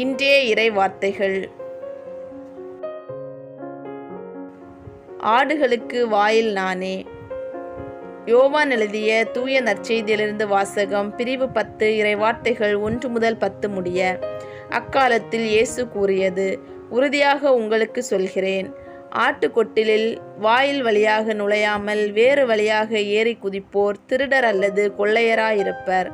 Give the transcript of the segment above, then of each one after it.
இன்றைய இறை வார்த்தைகள் ஆடுகளுக்கு வாயில் நானே. யோவான் எழுதிய தூய நற்செய்தியிலிருந்து வாசகம் பிரிவு பத்து இறைவார்த்தைகள் ஒன்று முதல் பத்து முடிய அக்காலத்தில் இயேசு கூறியது உறுதியாக உங்களுக்கு சொல்கிறேன். ஆட்டுக்கொட்டிலில் வாயில் வழியாக நுழையாமல் வேறு வழியாக ஏறி குதிப்போர் திருடர் அல்லது கொள்ளையராயிருப்பர்.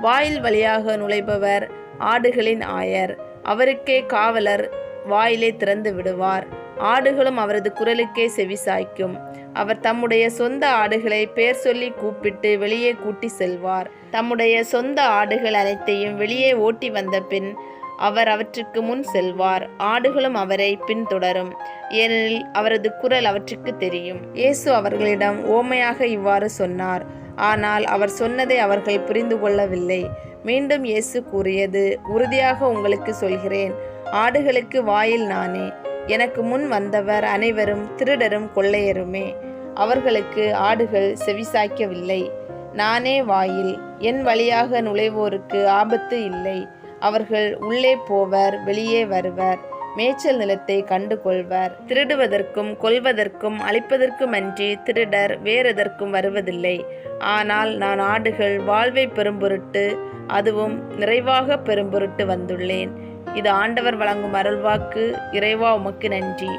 வாயில் வழியாக நுழைபவர் ஆடுகளின் ஆயர். அவருக்கே காவலர் வாயிலை திறந்து விடுவார். ஆடுகளும் அவரது குரலுக்கே செவிசாய்க்கும் அவர் தம்முடைய சொந்த ஆடுகளை பேர் சொல்லி கூப்பிட்டு வெளியே கூட்டி செல்வார். தம்முடைய சொந்த ஆடுகள் அனைத்தையும் வெளியே ஓட்டி வந்த பின் அவர் அவற்றுக்கு முன் செல்வார். ஆடுகளும் அவரை பின்தொடரும். ஏனெனில் அவரது குரல் அவற்றுக்கு தெரியும். இயேசு அவர்களிடம் ஓமையாக இவ்வாறு சொன்னார். ஆனால் அவர் சொன்னதை அவர்கள் புரிந்து கொள்ளவில்லை. மீண்டும் இயேசு கூறியது உறுதியாக உங்களுக்கு சொல்கிறேன் ஆடுகளுக்கு வாயில் நானே. எனக்கு முன் வந்தவர் அனைவரும் திருடரும் கொள்ளையருமே. அவர்களுக்கு ஆடுகள் செவிசாய்க்கவில்லை. நானே வாயில். என் வழியாக நுழைவோருக்கு ஆபத்து இல்லை. அவர்கள் உள்ளே போவர் வெளியே வருவர். மேய்ச்சல் நிலத்தை கண்டு கொள்வர். திருடுவதற்கும் கொல்வதற்கும் அழிப்பதற்குமன்றி திருடர் வேறெதற்கும் வருவதில்லை. ஆனால் நான் ஆடுகள் வாழ்வை பெரும்பொருட்டு அதுவும் நிறைவாக பெரும்பொருட்டு வந்துள்ளேன். இது ஆண்டவர் வழங்கும் அருள்வாக்கு இறைவா உமக்கு நன்றி.